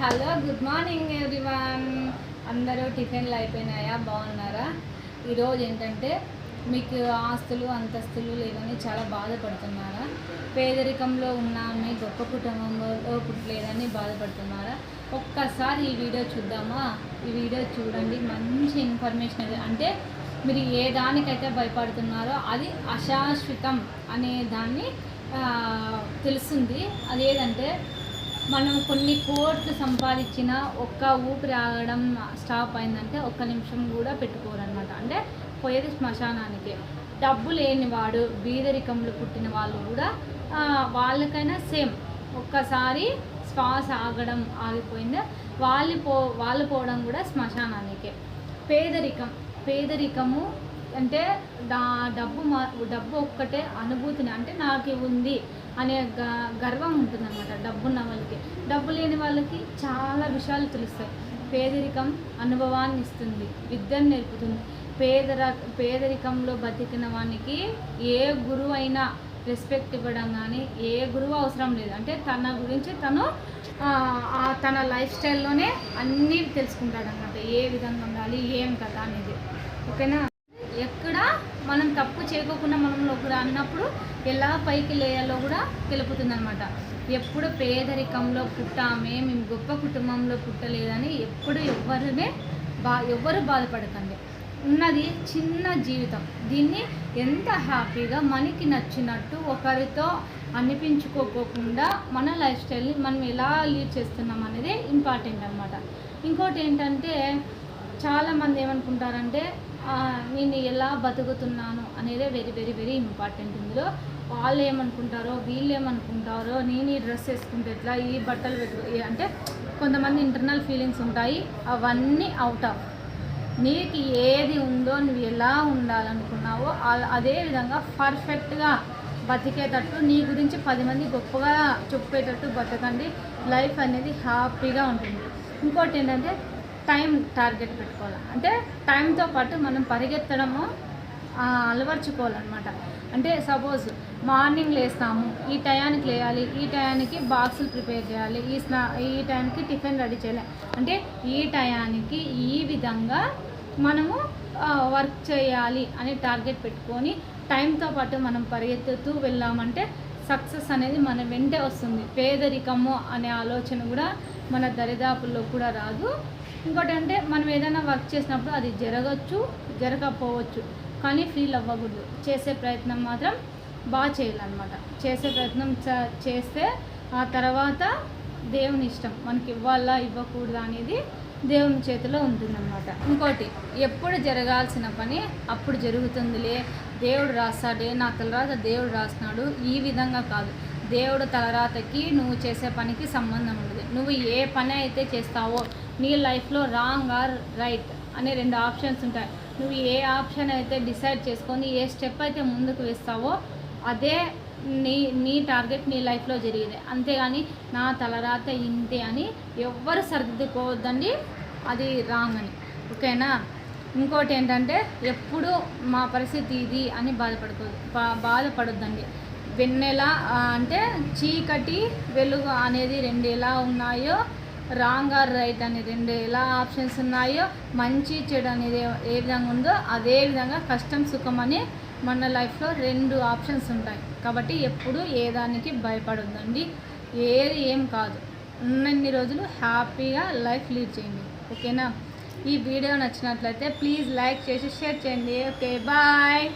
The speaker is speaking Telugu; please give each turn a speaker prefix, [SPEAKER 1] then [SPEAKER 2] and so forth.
[SPEAKER 1] Hello good morning everyone. అందరూ టిఫిన్లు అయిపోయినాయా? బాగున్నారా? ఈరోజు ఏంటంటే మీకు ఆస్తులు అంతస్తులు లేవని చాలా బాధపడుతున్నారా? పేదరికంలో ఉన్నామే గొప్ప కుటుంబంలో పుట్టలేదని బాధపడుతున్నారా? ఒక్కసారి ఈ వీడియో చూద్దామా? ఈ వీడియో చూడండి మంచి ఇన్ఫర్మేషన్ అది. అంటే మీరు ఏ దానికైతే భయపడుతున్నారో అది అశాశ్వతం అనే దాన్ని తెలుస్తుంది. అదేదంటే మనం కొన్ని కోట్లు సంపాదించిన ఒక్క ఊపిరి ఆగడం స్టాప్ అయిందంటే ఒక్క నిమిషం కూడా పెట్టుకోరనమాట అంటే పోయేది శ్మశానానికి. డబ్బు లేని వాడు బీదరికంలో పుట్టిన వాళ్ళు కూడా వాళ్ళకైనా సేమ్. ఒక్కసారి శ్వాస ఆగడం ఆగిపోయింది. వాళ్ళు పో వాళ్ళు పోవడం కూడా శ్మశానానికే. పేదరికం. పేదరికము అంటే దా డబ్బు మా డబ్బు ఒక్కటే అనుభూతిని అంటే నాకు ఉంది అనే గ గర్వం ఉంటుందన్నమాట డబ్బున్న వాళ్ళకి. డబ్బు లేని వాళ్ళకి చాలా విషయాలు తెలుస్తాయి. పేదరికం అనుభవాన్ని ఇస్తుంది విద్యను నేర్పుతుంది. పేదర పేదరికంలో బతికిన వానికి ఏ గురువు అయినా రెస్పెక్ట్ ఇవ్వడం కానీ ఏ గురువు అవసరం లేదు. అంటే తన గురించి తను తన లైఫ్ స్టైల్లోనే అన్నీ తెలుసుకుంటాడు అనమాట ఏ విధంగా ఉండాలి ఏం కదా అనేది. ఓకేనా? ఎక్కడ మనం తప్పు చేయకోకుండా మనం ఒకరు అన్నప్పుడు ఎలా పైకి లేయాలో కూడా తెలుపుతుంది అనమాట ఎప్పుడు పేదరికంలో పుట్టామే మేము గొప్ప కుటుంబంలో పుట్టలేదని ఎప్పుడు ఎవరినే బా ఎవ్వరు బాధపడకండి. ఉన్నది చిన్న జీవితం. దీన్ని ఎంత హ్యాపీగా మనకి నచ్చినట్టు ఒకరితో అనిపించుకోకుండా మన లైఫ్ స్టైల్ని మనం ఎలా లీడ్ చేస్తున్నాం అనేది ఇంపార్టెంట్ అనమాట ఇంకోటి ఏంటంటే చాలామంది ఏమనుకుంటారంటే నేను ఎలా బతుకుతున్నాను అనేది వెరీ వెరీ వెరీ ఇంపార్టెంట్ ఇందులో. వాళ్ళు ఏమనుకుంటారో వీళ్ళు ఏమనుకుంటారో నేను ఈ డ్రెస్ వేసుకుంటే ఎట్లా ఈ బట్టలు పెట్టు అంటే కొంతమంది ఇంటర్నల్ ఫీలింగ్స్ ఉంటాయి అవన్నీ అవుట్ ఆఫ్. నీకు ఏది ఉందో నువ్వు ఎలా ఉండాలనుకున్నావో అదే విధంగా పర్ఫెక్ట్గా బతికేటట్టు నీ గురించి పది మంది గొప్పగా చెప్పేటట్టు బతకండి. లైఫ్ అనేది హ్యాపీగా ఉంటుంది. ఇంకోటి ఏంటంటే టైం టార్గెట్ పెట్టుకోవాలి? అంటే టైంతో పాటు మనం పరిగెత్తడము అలవర్చుకోవాలన్నమాట. అంటే సపోజ్ మార్నింగ్ లేస్తాము ఈ టయానికి లేయాలి ఈ టయానికి బాక్సులు ప్రిపేర్ చేయాలి ఈ స్నా ఈ టయానికి టిఫిన్ రెడీ చేయాలి. అంటే ఈ టయానికి ఈ విధంగా మనము వర్క్ చేయాలి అని టార్గెట్ పెట్టుకొని టైంతో పాటు మనం పరిగెత్తుతూ వెళ్ళామంటే సక్సెస్ అనేది మన వెంటే వస్తుంది. పేదరికము అనే ఆలోచన కూడా మన దరిదాపుల్లో కూడా రాదు. ఇంకోటి అంటే మనం ఏదైనా వర్క్ చేసినప్పుడు అది జరగచ్చు జరగకపోవచ్చు. కానీ ఫీల్ అవ్వకూడదు. చేసే ప్రయత్నం మాత్రం బాగా చేయాలన్నమాట. చేసే ప్రయత్నం చ- చేస్తే ఆ తర్వాత దేవుని ఇష్టం. మనకి ఇవ్వాలా ఇవ్వకూడదా అనేది దేవుని చేతిలో ఉంటుందన్నమాట. ఇంకోటి ఎప్పుడు జరగాల్సిన పని అప్పుడు జరుగుతుందిలే. దేవుడు రాస్తాడే నా తలరాత దేవుడు రాస్తున్నాడు. ఈ విధంగా కాదు. దేవుడు తలరాతకి నువ్వు చేసే పనికి సంబంధం ఉండదు. నువ్వు ఏ పని అయితే చేస్తావో నీ లైఫ్లో రాంగ్ ఆర్ రైట్ అనే రెండు ఆప్షన్స్ ఉంటాయి. నువ్వు ఏ ఆప్షన్ అయితే డిసైడ్ చేసుకొని ఏ స్టెప్ అయితే ముందుకు వేస్తావో అదే నీ నీ టార్గెట్ నీ లైఫ్లో జరిగేది. అంతేగాని నా తలరాత ఇంతే అని ఎవ్వరు సర్దుకోవద్దండి. అది రాంగ్ అని. ఓకేనా? ఇంకోటి ఏంటంటే ఎప్పుడు మా పరిస్థితి ఇది అని బాధపడుకో బాధపడొద్దండి. వెన్నెల అంటే చీకటి వెలుగు అనేది రెండు ఎలా ఉన్నాయో రాంగ్ ఆర్ రైట్ అని రెండు ఎలా ఆప్షన్స్ ఉన్నాయో మంచి చెడు అనేది ఏ- ఏ విధంగా ఉందో అదే విధంగా కష్టం సుఖం అని మన లైఫ్లో రెండు ఆప్షన్స్ ఉంటాయి. కాబట్టి ఎప్పుడు ఏ దానికి భయపడొద్దండి. ఏది ఏం కాదు. ఉన్నన్ని రోజులు హ్యాపీగా లైఫ్ లీడ్ చేయండి. ఓకేనా? ఈ వీడియో నచ్చినట్లయితే ప్లీజ్ లైక్ చేసి షేర్ చేయండి. Okay bye.